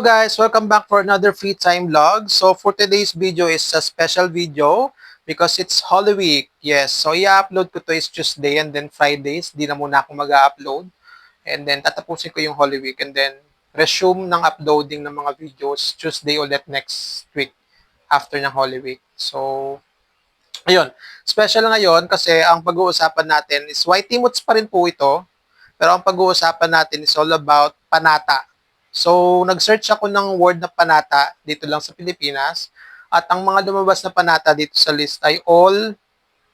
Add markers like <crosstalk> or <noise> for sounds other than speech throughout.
Guys, welcome back for another free time vlog. So for today's video is a special video because it's Holy Week. Yes, so i-upload ko to is Tuesday and then Fridays, di na muna ako mag-upload. And then tatapusin ko yung Holy Week and then resume ng uploading ng mga videos Tuesday ulit next week after ng Holy Week. So ayun, special ngayon kasi ang pag-uusapan natin is White Timoths pa rin po ito. Pero ang pag-uusapan natin is all about panata. So, nag-search ako ng word na panata dito lang sa Pilipinas. At ang mga lumabas na panata dito sa list ay all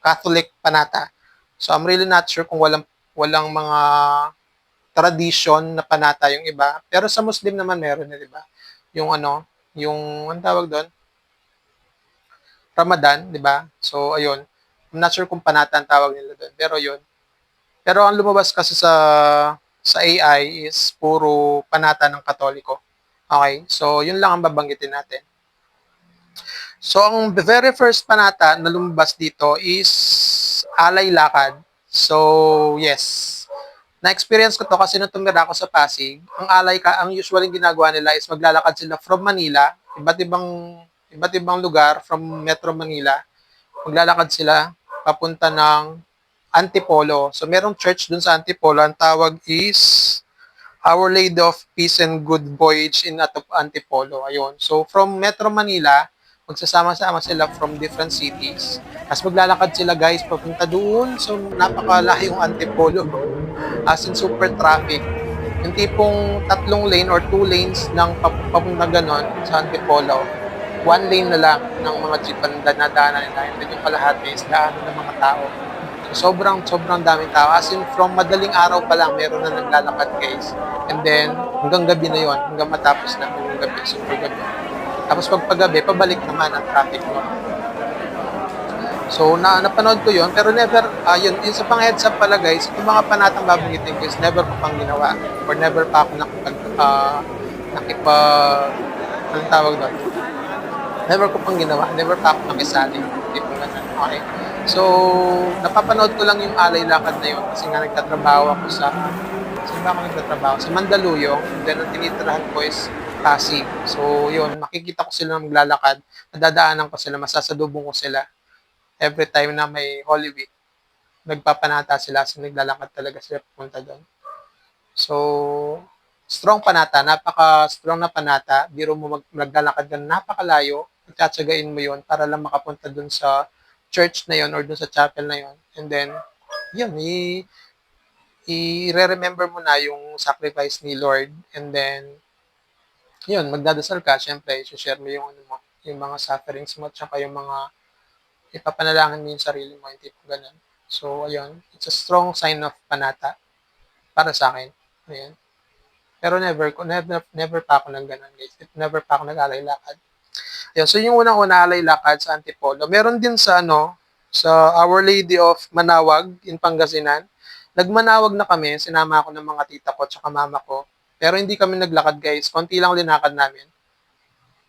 Catholic panata. So, I'm really not sure kung walang, walang mga tradition na panata yung iba. Pero sa Muslim naman meron na, di ba? Yung ano, yung, ang tawag doon? Ramadan, di ba? So, ayun. I'm not sure kung panata ang tawag nila doon. Pero yun. Pero ang lumabas kasi sa sa AI is puro panata ng Katoliko. Okay? So, yun lang ang babanggitin natin. So, ang very first panata na lumabas dito is Alay Lakad. So, yes. Na-experience ko to kasi nung tumira ako sa Pasig, ang alay ka, ang usually ginagawa nila is maglalakad sila from Manila, iba't ibang iba't ibang lugar from Metro Manila. Maglalakad sila papunta ng Antipolo. So, merong church dun sa Antipolo. Ang tawag is Our Lady of Peace and Good Voyage in Antipolo. Ayun. So, from Metro Manila, magsasama-sama sila from different cities. Tapos maglalakad sila guys papunta doon. So, napakalayong Antipolo. As in super traffic. Yung tipong tatlong lane or two lanes ng papunta ganon sa Antipolo. One lane na lang ng mga jeep ang danadaanan nila. And then yung kalahati is daanan ng mga tao. Sobrang, sobrang daming tao. As in, from madaling araw pa lang, meron na naglalakad guys. And then, hanggang gabi na yon hanggang matapos na, hanggang gabi, super gabi. Tapos pag paggabi, pabalik naman ang traffic mo. So, na napanood ko yon pero never, uh, yun, yun sa pang heads up pala guys, yung mga panatang babanggitin ko is never ko pang ginawa or never pa ako nakipag, uh, nakipag, anong tawag doon? Never ko pang ginawa, never pa ako nakisali. Hindi po ganun. Okay. So, napapanood ko lang yung alay lakad na yun kasi nga nagtatrabaho ako sa saan ba ako nagtatrabaho? Sa Mandaluyong. Then, ang tinitirahan ko is Pasig. So, yun, makikita ko sila maglalakad. Nadadaanan ko sila, masasadubong ko sila. Every time na may Holy Week, nagpapanata sila so naglalakad talaga sila pupunta doon. So, strong panata, napaka-strong na panata. Biro mo mag maglalakad ka napakalayo, pagtsatsagain mo yon para lang makapunta doon sa church na yon or doon sa chapel na yon. And then, yun, i- i-remember mo na yung sacrifice ni Lord. And then, yun, magdadasal ka. Siyempre, i-share mo yung, ano mo, yung mga sufferings mo, tsaka yung mga ipapanalangin mo yung sarili mo, hindi po ganun. So, ayun, it's a strong sign of panata para sa akin. Ayun. Pero never, never, never pa ako nang ganun, guys. Never pa ako nag-alay lakad. Ayun, so yung unang-una alay lakad sa Antipolo. Meron din sa ano, sa Our Lady of Manawag in Pangasinan. Nagmanawag na kami, sinama ako ng mga tita ko at mama ko. Pero hindi kami naglakad, guys. Konti lang linakad namin.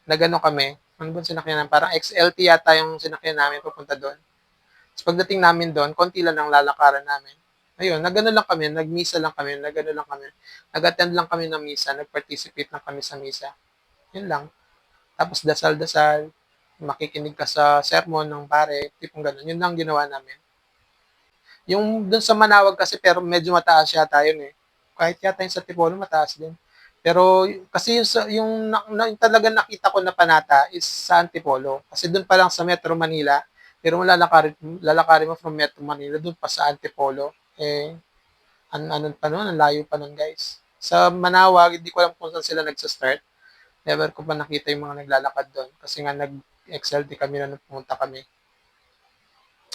Nagano kami, ano ba sinakyan namin? Parang XLT yata yung sinakyan namin papunta doon. Tapos pagdating namin doon, konti lang ang lalakaran namin. Ayun, nagano lang kami, nagmisa lang kami, nagano lang kami. Nag-attend lang kami ng misa, nag-participate lang kami sa misa. Yun lang. Tapos dasal-dasal, makikinig ka sa sermon ng pare, tipong ganun. Yun lang ginawa namin. Yung dun sa Manawag kasi, pero medyo mataas yata yun eh. Kahit yata yung sa Tipolo, mataas din. Pero kasi yung, yung, na, yung talagang nakita ko na panata is sa Antipolo. Kasi doon pa lang sa Metro Manila, pero lalakarin, lalakarin mo from Metro Manila doon pa sa Antipolo. Eh, an, ano pa noon, ang layo pa noon guys. Sa Manawag, hindi ko alam kung saan sila nagsa-start. Never ko pa nakita yung mga naglalakad doon. Kasi nga nag-XLT kami na pumunta kami.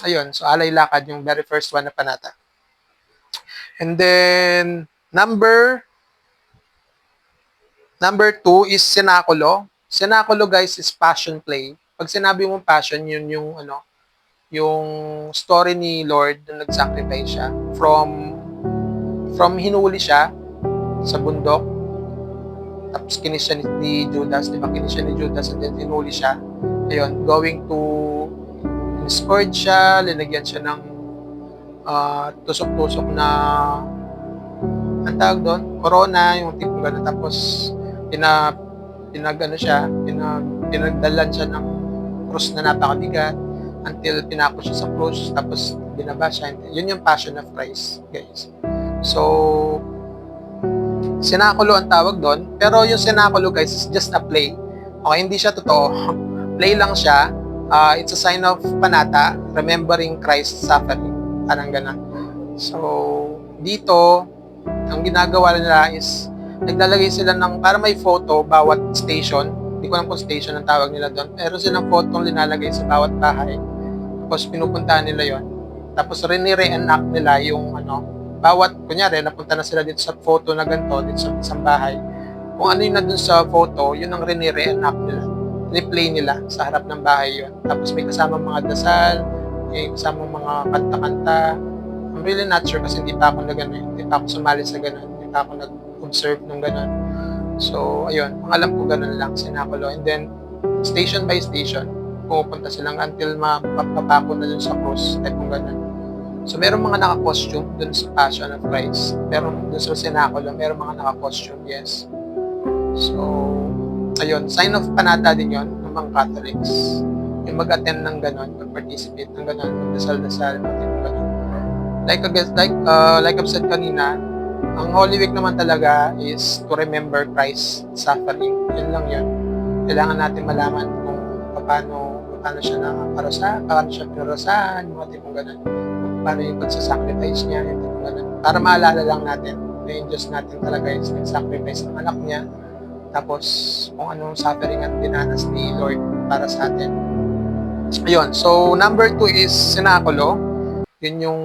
Ayun, so alay lakad yung very first one na panata. And then, number Number two is Sinakulo. Sinakulo, guys, is passion play. Pag sinabi mo passion, yun yung, ano, yung story ni Lord na nag-sacrifice siya. From, from hinuli siya sa bundok. Tapos kinis siya ni, Judas, di ba? Kinis siya ni Judas and then hinuli siya. Ayun, going to scourge siya, linagyan siya ng ah, tusok-tusok na ang tawag doon, corona, yung tipong gano'n. Tapos, pina, pinag ano siya, pinag, pinagdalan siya ng cross na napakabigat until pinako siya sa cross tapos binaba siya. Yun yung passion of Christ, guys. So, sinakulo ang tawag doon. Pero yung sinakulo, guys, is just a play. Okay, hindi siya totoo. <laughs> play lang siya. Uh, it's a sign of panata, remembering Christ's suffering. Parang ganun. So, dito, ang ginagawa nila is naglalagay sila ng, para may photo bawat station. Hindi ko alam kung station ang tawag nila doon. Pero silang photo linalagay sa bawat bahay. Tapos pinupuntahan nila yon Tapos rinire-enact nila yung ano, bawat, kunyari, napunta na sila dito sa photo na ganito, dito sa isang bahay. Kung ano yung na dun sa photo, yun ang rinire-enact nila. Replay nila sa harap ng bahay yun. Tapos may kasama mga dasal, may kasama mga kanta-kanta. I'm really not sure kasi hindi pa ako na gano'n. Hindi pa ako sumali sa gano'n. Hindi pa ako nag-observe ng gano'n. So, ayun. Ang alam ko gano'n lang, sinakulo. And then, station by station, pumupunta silang until mapapako na dun sa cross, type ng gano'n. So, meron mga naka-costume dun sa Passion of Christ. Pero dun sa Sinakulo, meron mga naka-costume, yes. So, ayun, sign of panata din yon ng mga Catholics. Yung mag-attend ng ganon, mag-participate ng ganon, magdasal-dasal, pati ng ganon. Like, like, uh, like I've said kanina, ang Holy Week naman talaga is to remember Christ's suffering. Yun lang yun. Kailangan natin malaman kung paano, paano siya nakaparusa, paano siya pinarasahan, mga tipong ganon paano yung pagsasacrifice niya, yung ganun. Para maalala lang natin na yung Diyos natin talaga is nag-sacrifice ng anak niya. Tapos, kung anong suffering ang dinanas ni Lord para sa atin. Ayun. So, number two is sinakulo. Yun yung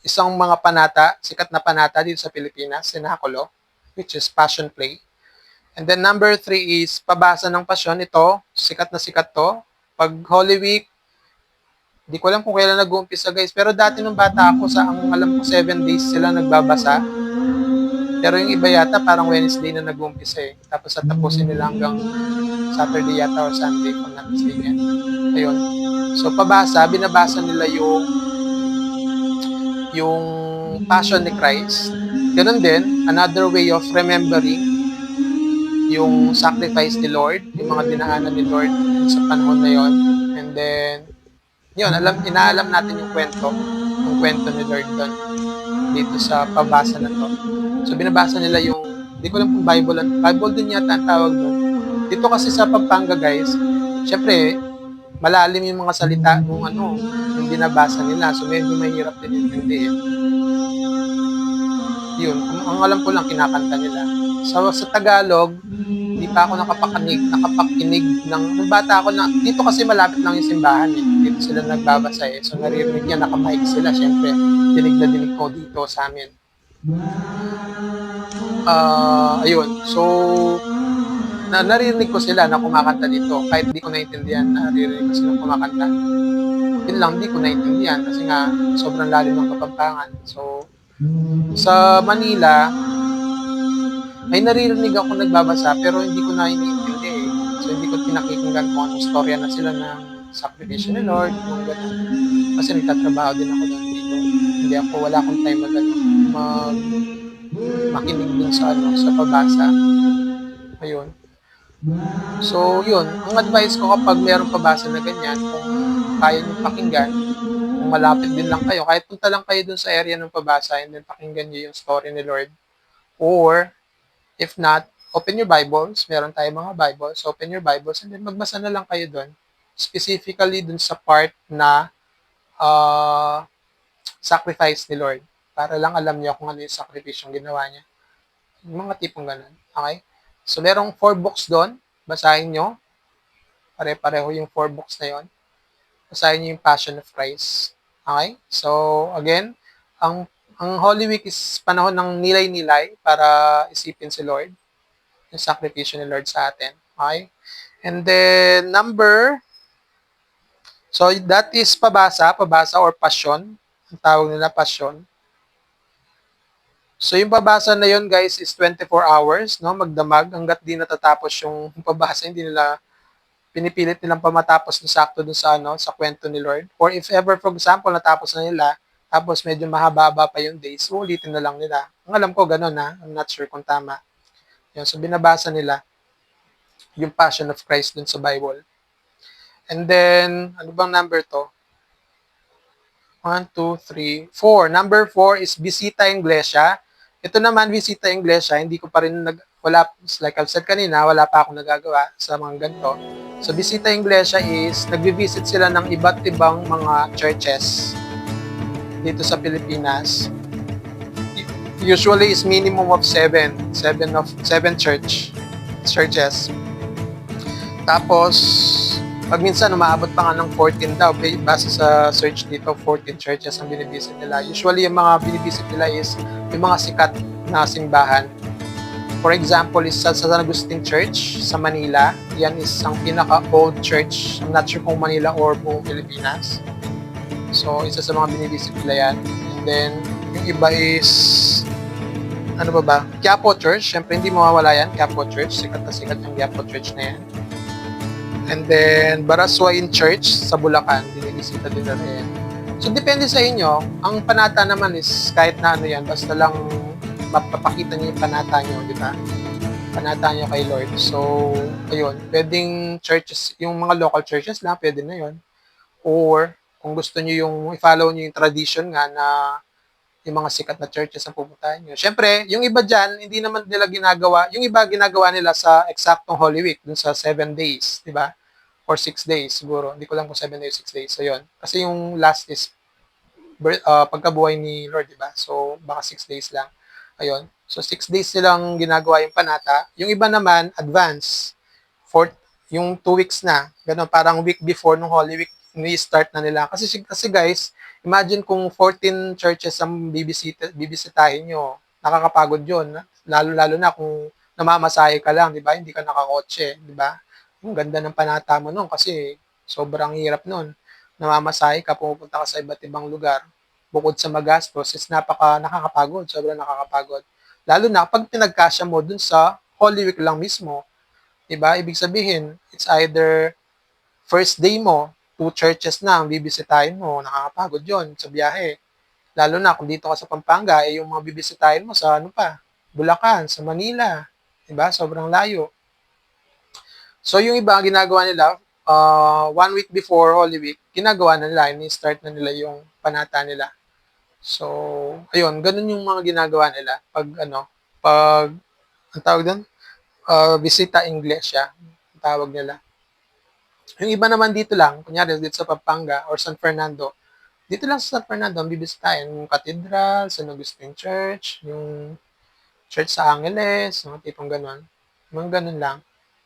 isang mga panata, sikat na panata dito sa Pilipinas, sinakulo, which is passion play. And then number three is pabasa ng pasyon. Ito, sikat na sikat to. Pag Holy Week, Di ko alam kung kailan nag-uumpisa guys. Pero dati nung bata ako, sa ang alam ko 7 days sila nagbabasa. Pero yung iba yata parang Wednesday na nag-uumpisa eh. Tapos at tapusin nila hanggang Saturday yata or Sunday kung not mistaken. Ayun. So pabasa, binabasa nila yung yung passion ni Christ. Ganun din, another way of remembering yung sacrifice ni Lord, yung mga dinaanan ni Lord sa panahon na yon. And then, yun, alam, inaalam natin yung kwento, yung kwento ni Lord doon dito sa pabasa na to. So, binabasa nila yung, hindi ko lang kung Bible, Bible din yata ang tawag doon. Dito kasi sa Pampanga, guys, syempre, malalim yung mga salita nung ano, yung binabasa nila. So, medyo mahirap din intindihin. Yun, ang, ang alam ko lang, kinakanta nila. So, sa Tagalog, hindi pa ako nakapakinig, nakapakinig ng, nung bata ako na, dito kasi malapit lang yung simbahan eh. Dito sila nagbabasa eh. So naririnig niya, nakamic sila. Siyempre, dinig na dinig ko dito sa amin. Uh, ayun. So, na naririnig ko sila na kumakanta dito. Kahit di ko naintindihan, naririnig ko sila kumakanta. Yun lang, di ko naintindihan kasi nga sobrang lalim ng kapampangan. So, sa Manila, may naririnig ako nagbabasa pero hindi ko na iniintindi eh. So hindi ko pinakikinggan kung anong storya na sila ng sakripisyo ni Lord, kung gano'n. Kasi nagtatrabaho din ako doon dito. Hindi ako, wala akong time mag, mag makinig dun sa ano, sa pabasa. Ayun. So, yun. Ang advice ko kapag mayroong pabasa na ganyan, kung kaya nyo pakinggan, kung malapit din lang kayo, kahit punta lang kayo dun sa area ng pabasa and then pakinggan nyo yung story ni Lord. Or, If not, open your Bibles. Meron tayong mga Bibles. Open your Bibles and then magbasa na lang kayo doon. Specifically dun sa part na uh, sacrifice ni Lord. Para lang alam niyo kung ano yung sacrifice yung ginawa niya. Yung mga tipong ganun. Okay? So, merong four books doon. Basahin nyo. Pare-pareho yung four books na yon. Basahin nyo yung Passion of Christ. Okay? So, again, ang ang Holy Week is panahon ng nilay-nilay para isipin si Lord. Yung sakripisyo ni Lord sa atin. Okay? And then, number, so that is pabasa, pabasa or passion. Ang tawag nila passion. So yung pabasa na yun guys is 24 hours, no? Magdamag hangga't di natatapos yung <laughs> pabasa, hindi nila pinipilit nilang pamatapos na sakto dun sa ano, sa kwento ni Lord. Or if ever for example natapos na nila, tapos medyo mahaba-haba pa yung days, ulitin na lang nila. Ang alam ko ganun ha, I'm not sure kung tama. Yun, so binabasa nila. yung passion of Christ dun sa Bible. And then, ano bang number to? 1, 2, 3, 4. Number 4 is Visita Iglesia. Ito naman, Visita Iglesia, hindi ko pa rin nag, wala, like I've said kanina, wala pa akong nagagawa sa mga ganito. So, Visita Iglesia is, nagvi-visit sila ng iba't ibang mga churches dito sa Pilipinas. Usually is minimum of seven, seven of seven church churches. Tapos, pag minsan umaabot pa nga ng 14 daw, ba- base sa search dito, 14 churches ang binibisit nila. Usually, yung mga binibisit nila is yung mga sikat na simbahan. For example, is sa San Agustin Church sa Manila. Yan is ang pinaka-old church. I'm not sure kung Manila or buong Pilipinas. So, isa sa mga binibisit nila yan. And then, yung iba is, ano ba ba? Quiapo Church. Siyempre, hindi mawawala yan. Quiapo Church. Sikat na sikat yung Quiapo Church na yan. And then, Baraswain Church sa Bulacan. Binibisita din na rin. So, depende sa inyo. Ang panata naman is kahit na ano yan, basta lang mapapakita niyo yung panata niyo, di ba? Panata niyo kay Lord. So, ayun. Pwedeng churches, yung mga local churches lang, pwede na yun. Or, kung gusto niyo yung, i-follow niyo yung tradition nga na yung mga sikat na churches ang pupuntahan nyo. Siyempre, yung iba dyan, hindi naman nila ginagawa, yung iba ginagawa nila sa eksaktong Holy Week, dun sa 7 days, di ba? Or 6 days siguro. Hindi ko lang kung 7 days, 6 days. So, yun. Kasi yung last is uh, pagkabuhay ni Lord, di ba? So, baka 6 days lang. Ayun. So, 6 days silang ginagawa yung panata. Yung iba naman, advance. For, yung 2 weeks na. Ganun, parang week before nung Holy Week, ni-start na nila. Kasi, kasi guys, imagine kung 14 churches ang bibisita, bibisitahin nyo. Nakakapagod yun. Lalo-lalo na kung namamasahe ka lang, di ba? Hindi ka nakakotse, di ba? Ang ganda ng panata mo nun kasi sobrang hirap nun. Namamasahe ka, pumupunta ka sa iba't ibang lugar. Bukod sa magastos, is napaka nakakapagod, sobrang nakakapagod. Lalo na pag pinagkasya mo dun sa Holy Week lang mismo, di ba? Ibig sabihin, it's either first day mo, two churches na ang bibisitahin mo, nakakapagod yon sa biyahe. Lalo na kung dito ka sa Pampanga, eh yung mga bibisitahin mo sa ano pa, Bulacan, sa Manila, di ba? Sobrang layo. So yung iba ginagawa nila, uh, one week before Holy Week, ginagawa na nila, ini-start na nila yung panata nila. So, ayun, ganun yung mga ginagawa nila pag ano, pag ang tawag doon, uh, visita Iglesia, ang tawag nila. Yung iba naman dito lang, kunyari dito sa Pampanga or San Fernando, dito lang sa San Fernando, ang bibisitahin, yung cathedral, San Agustin Church, yung church sa Angeles, mga tipong ganun. Mga ganun lang.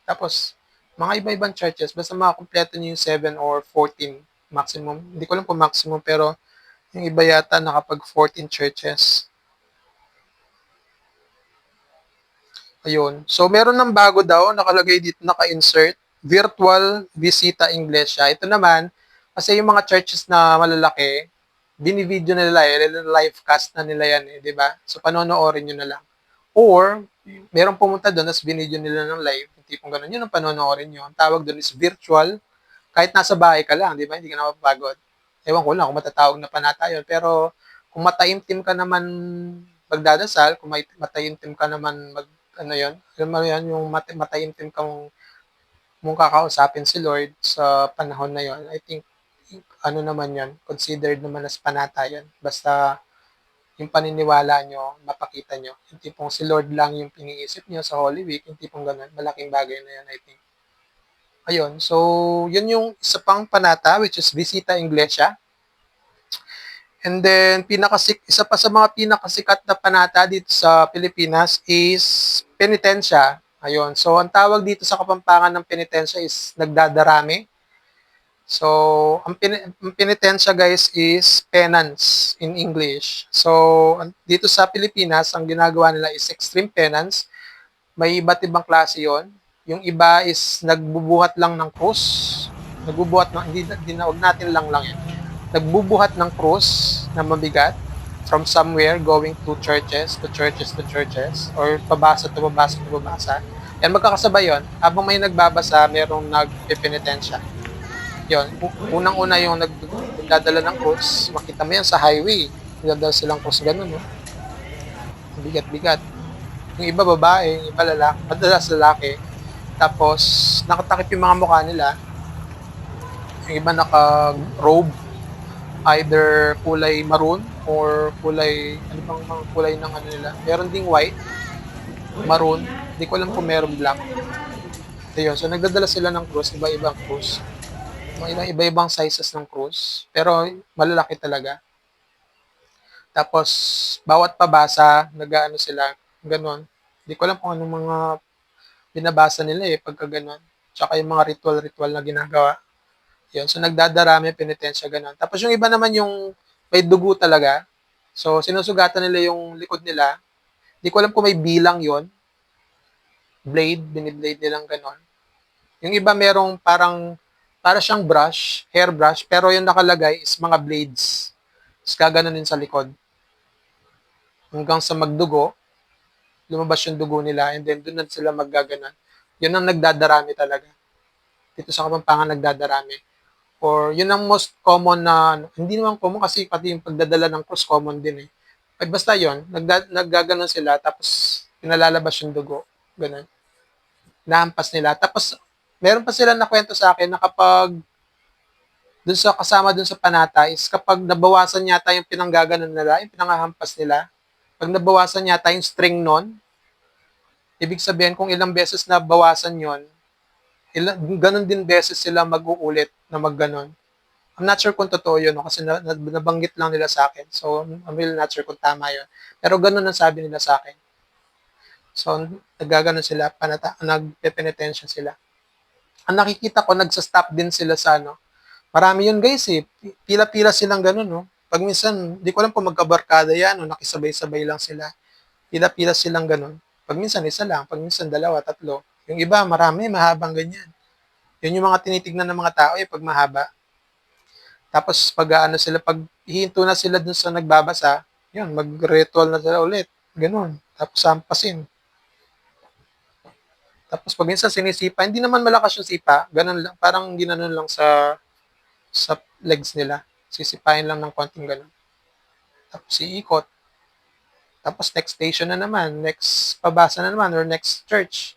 Tapos, mga iba-ibang churches, basta makakompleto niyo yung 7 or 14 maximum. Hindi ko lang kung maximum, pero yung iba yata nakapag 14 churches. Ayun. So, meron ng bago daw, nakalagay dito, naka-insert, virtual visita Iglesia. Ito naman, kasi yung mga churches na malalaki, binivideo na nila, eh, live cast na nila yan, eh, di ba? So, panonoorin nyo na lang. Or, merong pumunta doon, tapos binidyo nila ng live, tipong ganun, yun ang panonoorin nyo. Ang tawag doon is virtual, kahit nasa bahay ka lang, di ba? Hindi ka na mapapagod. Ewan ko lang kung matatawag na panata yun. Pero, kung mataimtim ka naman magdadasal, kung may mataimtim ka naman mag, ano yun, mo yan, yung mat, mataimtim kang mong kakausapin si Lord sa panahon na yon I think, ano naman yon considered naman as panata yun. Basta, yung paniniwala nyo, mapakita nyo. Yung tipong si Lord lang yung piniisip nyo sa Holy Week, yung tipong ganun, malaking bagay na yan, I think. Ayun, so, yun yung isa pang panata, which is Visita Iglesia. And then, pinakasik, isa pa sa mga pinakasikat na panata dito sa Pilipinas is penitensya. Ayun, so, ang tawag dito sa Kapampangan ng penitensya is nagdadarami. So, ang, pin- ang penitensya guys is penance in English. So, dito sa Pilipinas, ang ginagawa nila is extreme penance. May iba't ibang klase yon. Yung iba is nagbubuhat lang ng krus. Nagbubuhat ng, hindi, hindi na, huwag natin lang lang yan. Nagbubuhat ng krus na mabigat from somewhere going to churches, to churches, to churches, or pabasa to pabasa to pabasa. Yan, magkakasabay yon. Habang may nagbabasa, merong nagpipenitensya. Yon, u- unang-una yung nag nagdadala ng cross, makita mo yan sa highway. Nagdadala silang cross ganun, no? Bigat-bigat. Yung iba babae, yung iba lalaki, madalas lalaki. Tapos, nakatakip yung mga mukha nila. Yung iba naka-robe. Either kulay maroon or kulay, ano bang mga kulay ng ano nila. Meron ding white, maroon. Hindi ko alam kung meron black. Ayun, so nagdadala sila ng cross, iba-ibang cross. Mga ilang iba-ibang sizes ng cross. Pero malalaki talaga. Tapos, bawat pabasa, nag-ano sila, ganon. Hindi ko alam kung anong mga binabasa nila eh, pagka ganon. Tsaka yung mga ritual-ritual na ginagawa. Yun, so nagdadarami, penitensya, ganon. Tapos yung iba naman yung may dugo talaga. So, sinusugatan nila yung likod nila. Hindi ko alam kung may bilang yon Blade, biniblade nilang ganon. Yung iba merong parang, para siyang brush, hair brush, pero yung nakalagay is mga blades. Tapos gaganunin sa likod. Hanggang sa magdugo, lumabas yung dugo nila, and then doon na sila maggaganan. Yun ang nagdadarami talaga. Dito sa Kapampangan nagdadarami. Or yun ang most common na, hindi naman common kasi pati yung pagdadala ng cross common din eh. Ay basta yun, nagda, naggaganon sila, tapos pinalalabas yung dugo. Ganun. Nahampas nila. Tapos, meron pa sila na kwento sa akin na kapag dun sa kasama dun sa panata is kapag nabawasan yata yung pinanggaganon nila, yung pinangahampas nila, pag nabawasan yata yung string nun, ibig sabihin kung ilang beses na bawasan yon ilang, ganun din beses sila mag-uulit na magganon. I'm not sure kung totoo yun, no? kasi na, na, nabanggit lang nila sa akin. So, I'm really not sure kung tama yun. Pero ganun ang sabi nila sa akin. So, nagaganon sila, panata, nagpe-penitensya sila. Ang nakikita ko, nagsa-stop din sila sa ano. Marami yun guys eh. Pila-pila silang ganun, no? Pag minsan, di ko alam kung magkabarkada yan, o nakisabay-sabay lang sila. Pila-pila silang ganun. Pag minsan, isa lang. Pag minsan, dalawa, tatlo. Yung iba, marami, mahabang ganyan. Yun yung mga tinitignan ng mga tao, eh, pag mahaba. Tapos, pag ano sila, pag hihinto na sila dun sa nagbabasa, yun, mag-ritual na sila ulit. Ganun. Tapos, sampasin. Tapos, pag sinisipa, hindi naman malakas yung sipa. Ganun lang. Parang ginanon lang sa sa legs nila. Sisipain lang ng konting ganun. Tapos, iikot. Tapos, next station na naman. Next pabasa na naman or next church.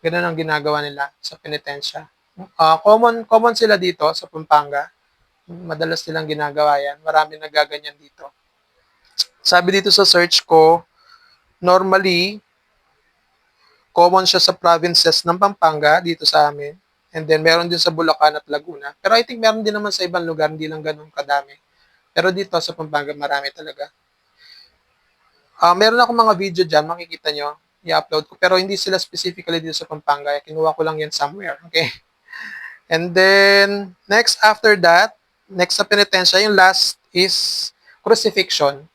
Ganun ang ginagawa nila sa penitensya. Uh, common, common sila dito sa Pampanga. Madalas nilang ginagawa yan. Marami nagaganyan dito. Sabi dito sa search ko, normally, common siya sa provinces ng Pampanga dito sa amin. And then meron din sa Bulacan at Laguna. Pero I think meron din naman sa ibang lugar, hindi lang ganun kadami. Pero dito sa Pampanga, marami talaga. Uh, meron ako mga video dyan, makikita nyo, i-upload ko. Pero hindi sila specifically dito sa Pampanga. Kinuha ko lang yan somewhere. Okay? <laughs> And then, next after that, next sa penitensya, yung last is crucifixion.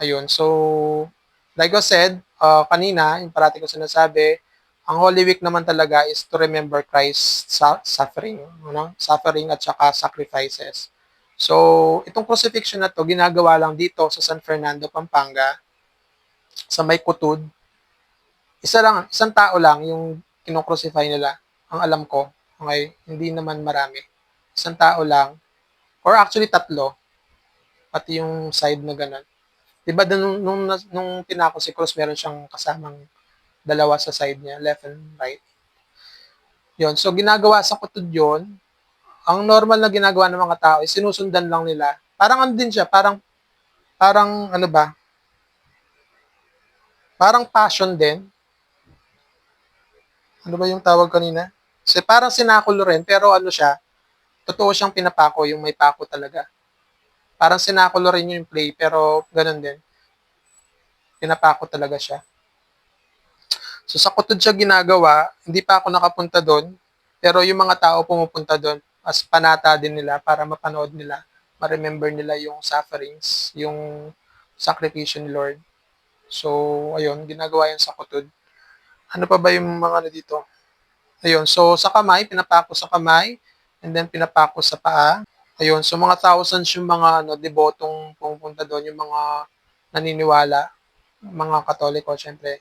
Ayun. So, like I said, uh, kanina, yung parati ko sinasabi, ang Holy Week naman talaga is to remember Christ's suffering, ano? suffering at saka sacrifices. So, itong crucifixion na to, ginagawa lang dito sa San Fernando, Pampanga, sa may kutud. Isa lang, isang tao lang yung kinocrucify nila, ang alam ko. Okay, hindi naman marami. Isang tao lang, or actually tatlo, pati yung side na ganun. Diba nung, nung, nung pinako si Cruz, meron siyang kasamang dalawa sa side niya, left and right. Yon, so ginagawa sa kutud yon. Ang normal na ginagawa ng mga tao is sinusundan lang nila. Parang ano din siya, parang parang ano ba? Parang passion din. Ano ba yung tawag kanina? So, parang sinakulo rin, pero ano siya, totoo siyang pinapako, yung may pako talaga. Parang sinakulo rin yung play, pero ganun din. Pinapako talaga siya. So sa kutod siya ginagawa, hindi pa ako nakapunta doon, pero yung mga tao pumupunta doon, as panata din nila para mapanood nila, ma-remember nila yung sufferings, yung sakripisyo ni Lord. So, ayun, ginagawa yan sa kutod. Ano pa ba yung mga ano dito? Ayun, so sa kamay, pinapako sa kamay, and then pinapako sa paa. Ayun, so mga thousands yung mga ano, debotong pumupunta doon, yung mga naniniwala, mga katoliko, syempre,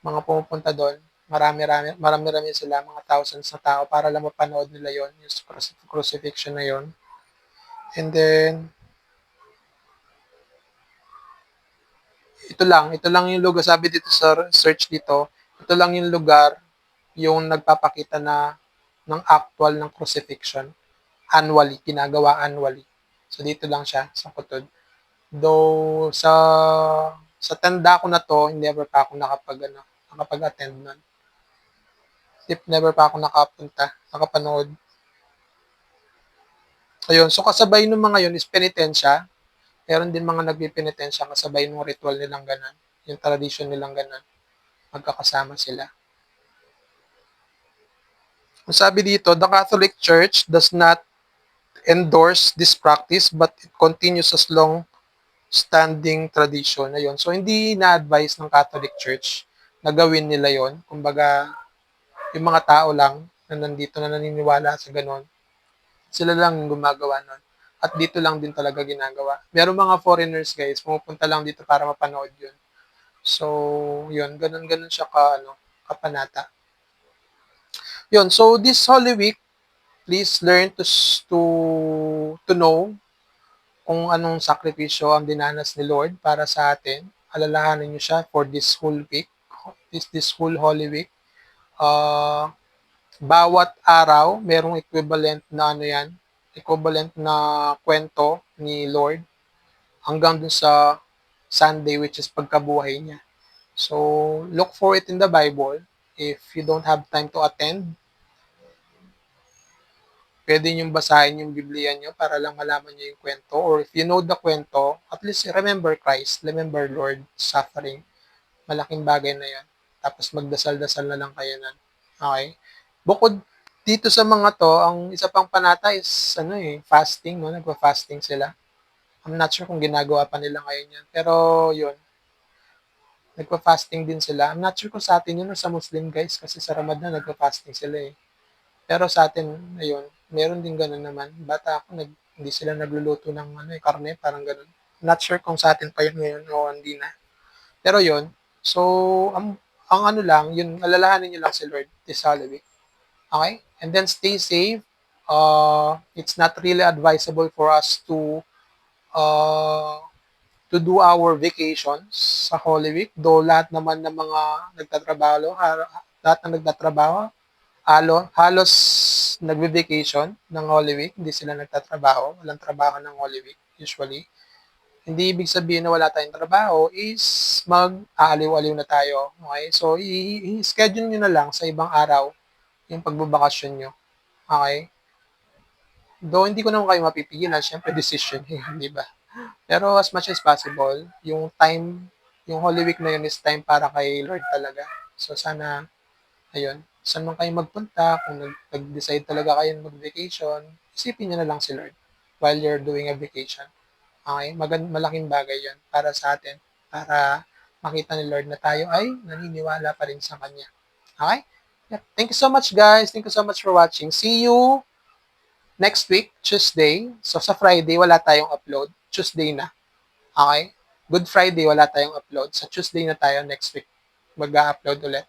mga pumupunta doon. Marami-rami, marami-rami sila, mga thousands na tao para lang mapanood nila yon yung crucifixion na yon And then, ito lang, ito lang yung lugar, sabi dito sa search dito, ito lang yung lugar yung nagpapakita na ng actual ng crucifixion annually, ginagawa annually. So dito lang siya sa Kutod. Though sa sa tanda ko na to, never pa ako nakapag ano, nakapag-attend nun. Tip, never pa ako nakapunta, nakapanood. Ayun, so kasabay ng mga yun is penitensya. Meron din mga nagpipenitensya kasabay ng ritual nilang ganan, yung tradition nilang ganan. Magkakasama sila. Ang sabi dito, the Catholic Church does not endorse this practice but it continues as long standing tradition. Ayun. So, hindi na-advise ng Catholic Church na gawin nila yon Kumbaga, yung mga tao lang na nandito na naniniwala sa ganon, sila lang gumagawa nun. At dito lang din talaga ginagawa. Meron mga foreigners guys, pumupunta lang dito para mapanood yun. So, yun, ganun-ganun siya ka, ano, kapanata. Yun, so this Holy Week, please learn to to to know kung anong sakripisyo ang dinanas ni Lord para sa atin. Alalahanin niyo siya for this whole week, this this whole Holy Week. Uh, bawat araw, merong equivalent na ano yan, equivalent na kwento ni Lord hanggang dun sa Sunday which is pagkabuhay niya. So, look for it in the Bible. If you don't have time to attend, pwede niyong basahin yung Biblia niyo para lang malaman niyo yung kwento. Or if you know the kwento, at least remember Christ, remember Lord suffering. Malaking bagay na yan. Tapos magdasal-dasal na lang kayo nan. Okay? Bukod dito sa mga to, ang isa pang panata is ano eh, fasting, no? Nagpa-fasting sila. I'm not sure kung ginagawa pa nila ngayon yan. Pero yun, nagpa-fasting din sila. I'm not sure kung sa atin yun or sa Muslim guys kasi sa Ramadan nagpa-fasting sila eh. Pero sa atin, ayun, meron din ganun naman. Bata ako, nag, hindi sila nagluluto ng ano, eh, karne, parang ganun. Not sure kung sa atin pa yun ngayon o hindi na. Pero yun, so, ang, ang ano lang, yun, alalahanin nyo lang si Lord this Week. Okay? And then stay safe. Uh, it's not really advisable for us to uh, to do our vacations sa Holy Week. Though lahat naman ng mga nagtatrabaho, ha- lahat ng nagtatrabaho, halo, halos nagbe-vacation ng Holy Week. Hindi sila nagtatrabaho. Walang trabaho ng Holy Week usually. Hindi ibig sabihin na wala tayong trabaho is mag-aaliw-aliw na tayo. Okay? So, i-schedule nyo na lang sa ibang araw yung pagbabakasyon nyo. Okay? Though hindi ko naman kayo mapipigilan, syempre decision <laughs> di ba? Pero as much as possible, yung time, yung Holy Week na yun is time para kay Lord talaga. So sana, ayun, saan man kayo magpunta, kung nag- nag-decide talaga kayo mag-vacation, isipin nyo na lang si Lord while you're doing a vacation. Okay? Magan malaking bagay yun para sa atin, para makita ni Lord na tayo ay naniniwala pa rin sa Kanya. Okay? Yeah. Thank you so much guys. Thank you so much for watching. See you next week, Tuesday. So sa Friday, wala tayong upload. Tuesday na. Okay? Good Friday, wala tayong upload. Sa Tuesday na tayo next week. Mag-upload ulit.